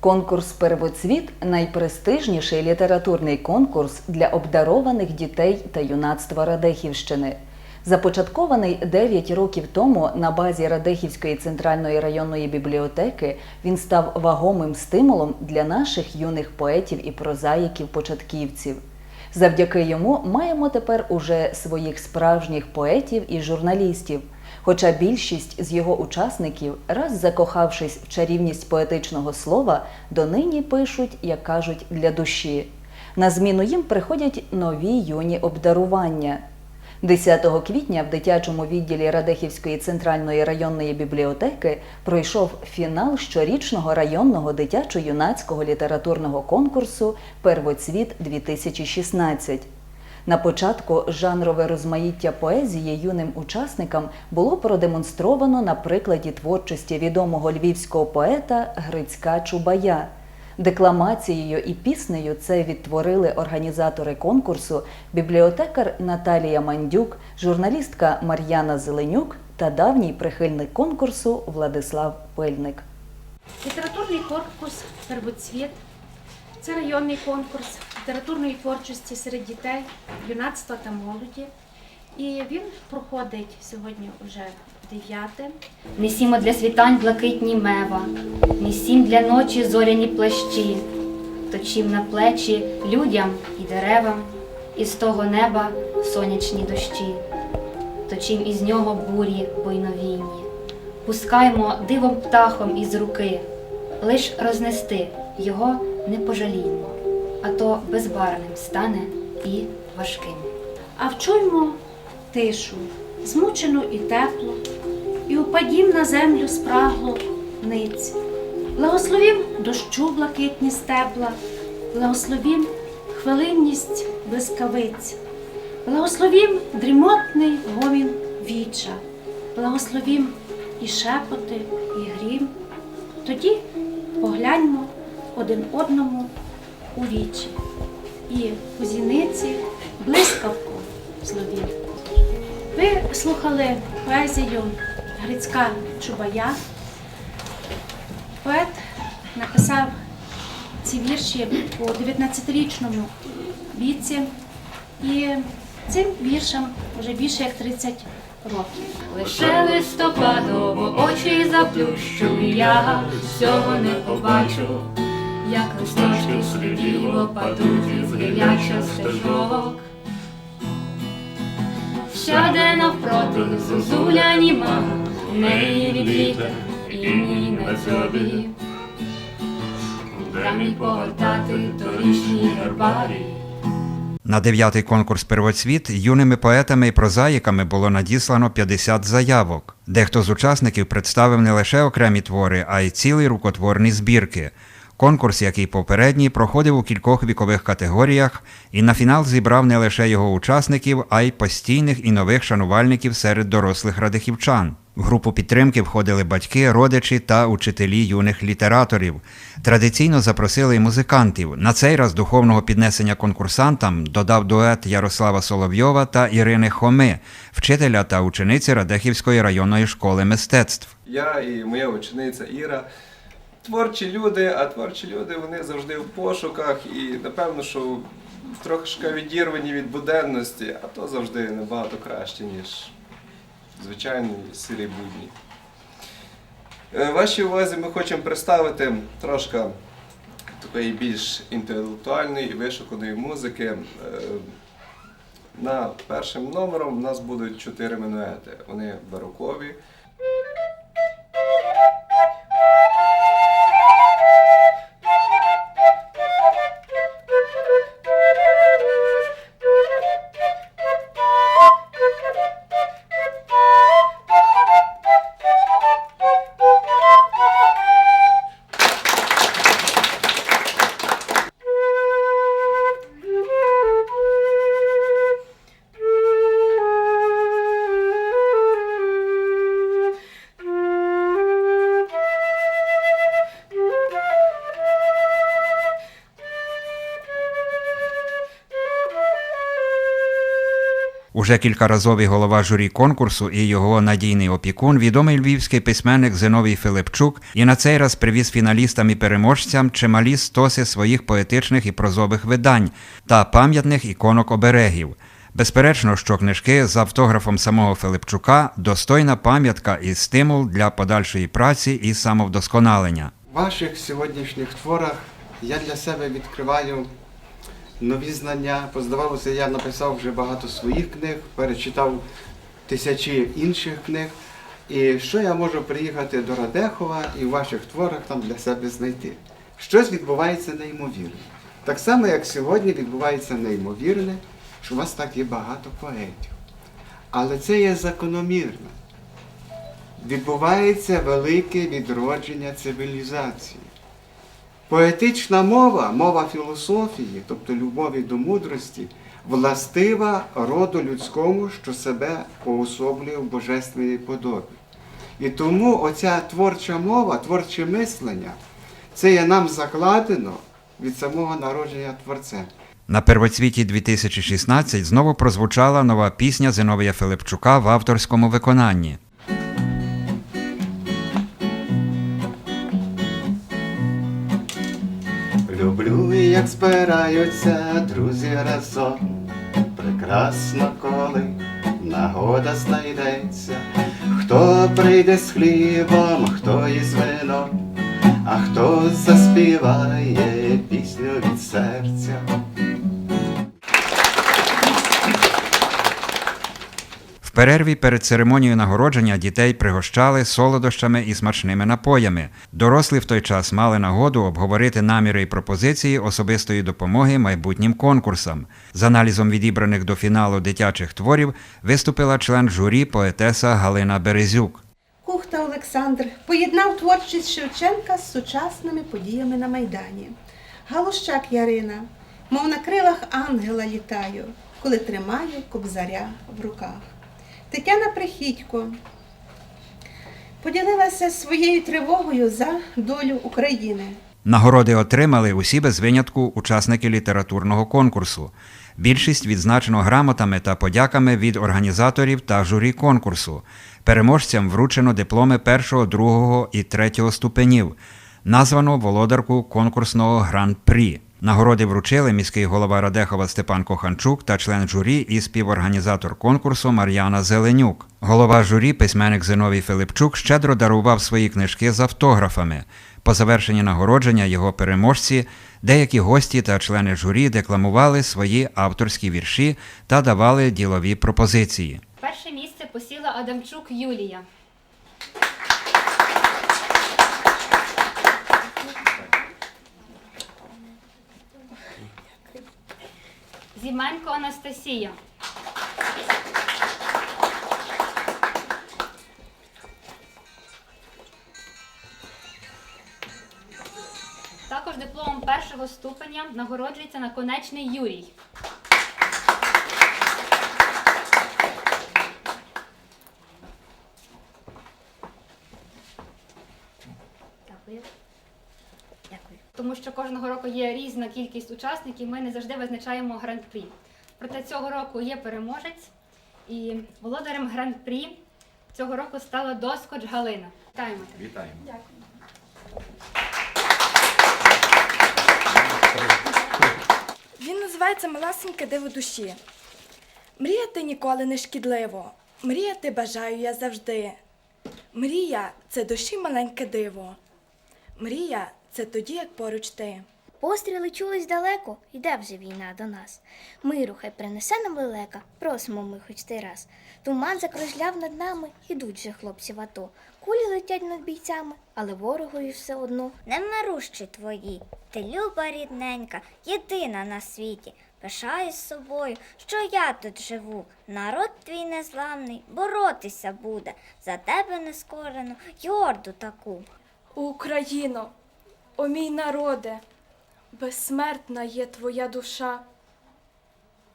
Конкурс Первоцвіт найпрестижніший літературний конкурс для обдарованих дітей та юнацтва Радехівщини. Започаткований 9 років тому на базі Радехівської центральної районної бібліотеки, він став вагомим стимулом для наших юних поетів і прозаїків-початківців. Завдяки йому маємо тепер уже своїх справжніх поетів і журналістів. Хоча більшість з його учасників, раз закохавшись в чарівність поетичного слова, донині пишуть, як кажуть, для душі. На зміну їм приходять нові юні обдарування. 10 квітня в дитячому відділі Радехівської центральної районної бібліотеки пройшов фінал щорічного районного дитячо-юнацького літературного конкурсу Первоцвіт 2016. На початку жанрове розмаїття поезії юним учасникам було продемонстровано на прикладі творчості відомого львівського поета Грицька Чубая. Декламацією і піснею це відтворили організатори конкурсу, бібліотекар Наталія Мандюк, журналістка Мар'яна Зеленюк та давній прихильник конкурсу Владислав Пильник. Літературний корпус Первоцвіт це районний конкурс літературної творчості серед дітей, юнацтва та молоді. І він проходить сьогодні вже дев'яте. Несімо для світань блакитні мева, несім для ночі зоряні плащі, точім на плечі людям і деревам, і з того неба сонячні дощі, точім із нього бурі бойновійні, пускаймо дивом птахом із руки, лиш рознести його не пожаліймо, а то безбарним стане і важким. А вчуймо тишу, змучену і теплу, і упадім на землю спраглу ниць. Благословім дощу блакитні стебла, благословім хвилинність блискавиць, благословім дрімотний гомін віча, благословім і шепоти, і грім. Тоді погляньмо один одному у вічі і у зіниці блискавку словів. Ви слухали поезію Грицька Чубая. Поет написав ці вірші у 19-річному віці, і цим віршам вже більше як 30 років. Лише листопадово очі заплющу, я всього не побачу, як листочки сліділо падуть із гіляча стежок. Сяде навпроти зозуля німа, в неї від вітер і ні на дзьобі. Дай мені погортати торічні гербарії. На дев'ятий конкурс Первоцвіт юними поетами і прозаїками було надіслано 50 заявок. Дехто з учасників представив не лише окремі твори, а й цілі рукотворні збірки. Конкурс, як і попередній, проходив у кількох вікових категоріях і на фінал зібрав не лише його учасників, а й постійних і нових шанувальників серед дорослих радихівчан. В групу підтримки входили батьки, родичі та учителі юних літераторів. Традиційно запросили й музикантів. На цей раз духовного піднесення конкурсантам додав дует Ярослава Соловйова та Ірини Хоми, вчителя та учениці Радехівської районної школи мистецтв. Я і моя учениця Іра. Творчі люди, а творчі люди вони завжди в пошуках і напевно, що трошки відірвані від буденності, а то завжди набагато краще, ніж звичайні сірі будні. Е, Вашій увазі ми хочемо представити трошки такої більш інтелектуальної і вишуканої музики. Е, На першим номером у нас будуть чотири минуети. Вони барокові. Уже кількаразовий голова журі конкурсу і його надійний опікун, відомий львівський письменник Зиновій Филипчук, і на цей раз привіз фіналістам і переможцям чималі стоси своїх поетичних і прозових видань та пам'ятних іконок оберегів. Безперечно, що книжки з автографом самого Филипчука достойна пам'ятка і стимул для подальшої праці і самовдосконалення. В ваших сьогоднішніх творах я для себе відкриваю нові знання. Поздавалося, я написав вже багато своїх книг, перечитав тисячі інших книг. І що я можу приїхати до Радехова і в ваших творах там для себе знайти? Щось відбувається неймовірне. Так само, як сьогодні відбувається неймовірне, що у вас так є багато поетів. Але це є закономірно відбувається велике відродження цивілізації. Поетична мова, мова філософії, тобто любові до мудрості, властива роду людському, що себе поособлює в божественній подобі. І тому оця творча мова, творче мислення, це є нам закладено від самого народження Творцем. На первоцвіті 2016 знову прозвучала нова пісня Зиновія Филипчука в авторському виконанні. Люблю, як збираються друзі разом. Прекрасно, коли нагода знайдеться. Хто прийде з хлібом, хто із вином, а хто заспіває пісню від серця. Перерві перед церемонією нагородження дітей пригощали солодощами і смачними напоями. Дорослі в той час мали нагоду обговорити наміри і пропозиції особистої допомоги майбутнім конкурсам. З аналізом відібраних до фіналу дитячих творів виступила член журі поетеса Галина Березюк. Кухта Олександр поєднав творчість Шевченка з сучасними подіями на Майдані. Галущак Ярина, мов на крилах ангела літаю, коли тримаю кобзаря в руках. Тетяна Прихідько поділилася своєю тривогою за долю України. Нагороди отримали усі без винятку учасники літературного конкурсу. Більшість відзначено грамотами та подяками від організаторів та журі конкурсу. Переможцям вручено дипломи першого, другого і третього ступенів. Названо володарку конкурсного гран-прі. Нагороди вручили міський голова Радехова Степан Коханчук та член журі і співорганізатор конкурсу Мар'яна Зеленюк. Голова журі, письменник Зиновій Филипчук, щедро дарував свої книжки з автографами. По завершенні нагородження його переможці, деякі гості та члени журі декламували свої авторські вірші та давали ділові пропозиції. Перше місце посіла Адамчук Юлія. Зіменко Анастасія. Також дипломом першого ступеня нагороджується наконечний Юрій. Тому що кожного року є різна кількість учасників, ми не завжди визначаємо гран-прі. Проте цього року є переможець, і володарем гран-прі цього року стала Доскоч Галина. Вітаємо тебе. Вітаємо. Він називається Малесеньке диво душі. Мріяти ніколи не шкідливо. Мріяти бажаю я завжди. Мрія це душі маленьке диво. Мрія це тоді, як поруч ти. Постріли чулись далеко, йде вже війна до нас. Миру хай принесе нам лелека, просимо ми хоч ти раз. Туман закружляв над нами, ідуть же хлопці в ато. Кулі летять над бійцями, але ворогові все одно. Не марущі твої, ти люба рідненька, єдина на світі. Пишаюсь собою, що я тут живу. Народ твій незламний, боротися буде за тебе нескорену й орду таку. Україно, о мій народе, безсмертна є твоя душа.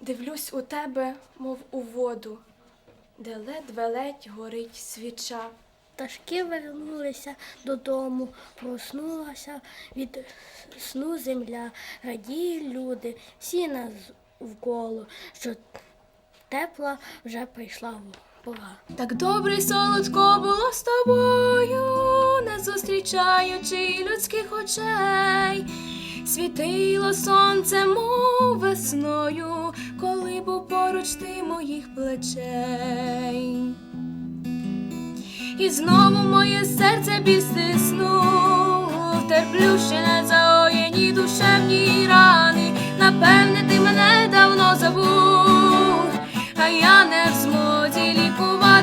Дивлюсь у тебе, мов у воду, де ледве ледь горить свіча. Пташки вернулися додому, проснулася від сну земля, радіють люди, всі нас вколо, що тепла вже прийшла пора. Так добре й солодко було з тобою, не зустрічаючи людських очей. Світило сонце, мов весною, коли був поруч ти моїх плечей. І знову моє серце біль стиснув, терплю ще не заоєні душевні рани. Напевне, ти мене давно забув,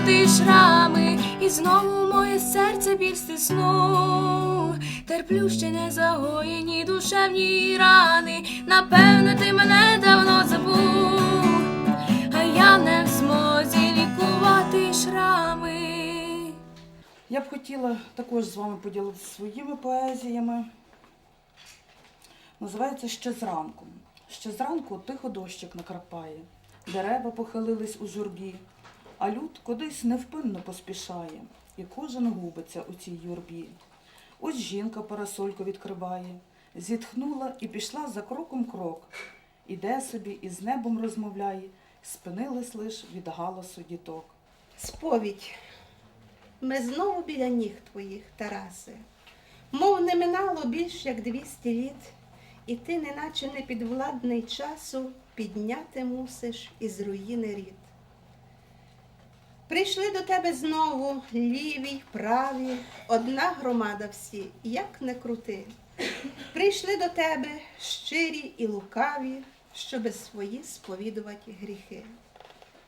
лікувати шрами. І знову моє серце біль стиснув, терплю ще не загоєні душевні рани. Напевне, ти мене давно забув, а я не в змозі лікувати шрами. Я б хотіла також з вами поділитися своїми поезіями. Називається Ще зранку. Ще зранку тихо дощик накрапає, дерева похилились у журбі, а люд кудись невпинно поспішає, і кожен губиться у цій юрбі. Ось жінка парасольку відкриває, зітхнула і пішла за кроком крок. Іде собі і з небом розмовляє, спинились лиш від галасу діток. Сповідь. Ми знову біля ніг твоїх, Тарасе. Мов не минало більш як двісті літ, і ти, неначе непідвладний часу, підняти мусиш із руїни рід. Прийшли до тебе знову ліві й праві, одна громада всі, як не крути. Прийшли до тебе щирі і лукаві, щоби свої сповідувати гріхи.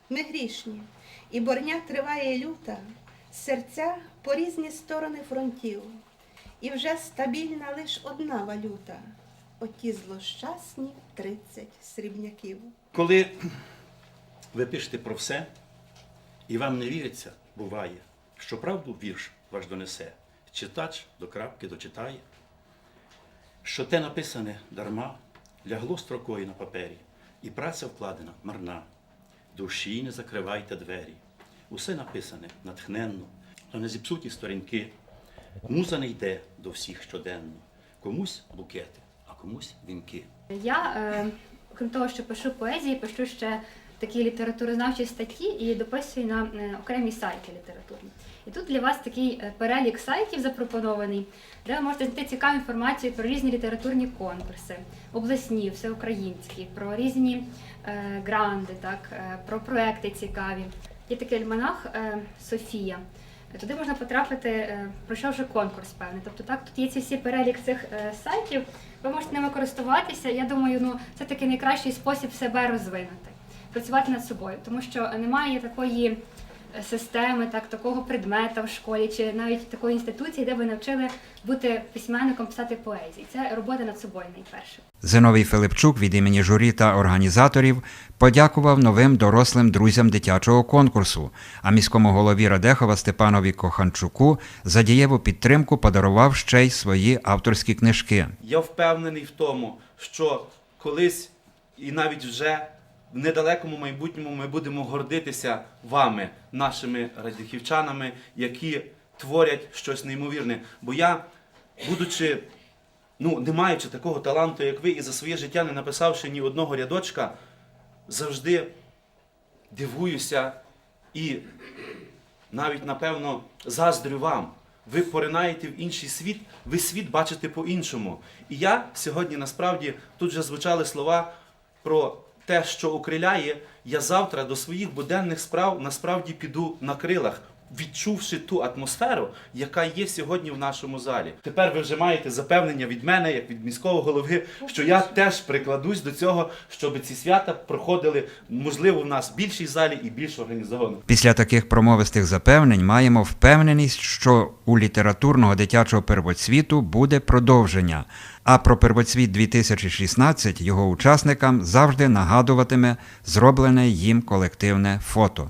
Ми грішні, і борня триває люта, серця по різні сторони фронтів, і вже стабільна лиш одна валюта, оті злощасні тридцять срібняків. Коли ви пишете про все, і вам не віриться, буває, що правду вірш ваш донесе, читач до крапки дочитає, що те написане дарма, лягло строкою на папері, і праця вкладена марна. Душі не закривайте двері. Усе написане натхненно, то не зіпсуті сторінки. Муза не йде до всіх щоденно. Комусь букети, а комусь вінки. Я, е, крім того, що пишу поезії, пишу ще такі літературознавчі статті і дописую на е, окремі сайти літературні. І тут для вас такий е, перелік сайтів запропонований, де ви можете знайти цікаву інформацію про різні літературні конкурси, обласні, всеукраїнські, про різні е, гранди, так, про проекти цікаві. Є такий альманах Софія. Туди можна потрапити, пройшовши конкурс певний. Тобто так, тут є ці всі перелік цих сайтів, ви можете ними користуватися. Я думаю, ну це такий найкращий спосіб себе розвинути, працювати над собою, тому що немає такої е, системи, так, такого предмета в школі, чи навіть такої інституції, де ви навчили бути письменником, писати поезії. Це робота над собою найперше. Зиновій Филипчук від імені журі та організаторів подякував новим дорослим друзям дитячого конкурсу, а міському голові Радехова Степанові Коханчуку за дієву підтримку подарував ще й свої авторські книжки. Я впевнений в тому, що колись і навіть вже в недалекому майбутньому ми будемо гордитися вами, нашими радіхівчанами, які творять щось неймовірне. Бо я, будучи, ну, не маючи такого таланту, як ви, і за своє життя не написавши ні одного рядочка, завжди дивуюся і навіть, напевно, заздрю вам. Ви поринаєте в інший світ, ви світ бачите по-іншому. І я сьогодні насправді тут вже звучали слова про те, що окриляє. Я завтра до своїх буденних справ насправді піду на крилах, відчувши ту атмосферу, яка є сьогодні в нашому залі. Тепер ви вже маєте запевнення від мене, як від міського голови, що я теж прикладусь до цього, щоб ці свята проходили, можливо, в нас в більшій залі і більш організовано. Після таких промовистих запевнень маємо впевненість, що у літературного дитячого первоцвіту буде продовження. А про первоцвіт 2016 його учасникам завжди нагадуватиме зроблене їм колективне фото.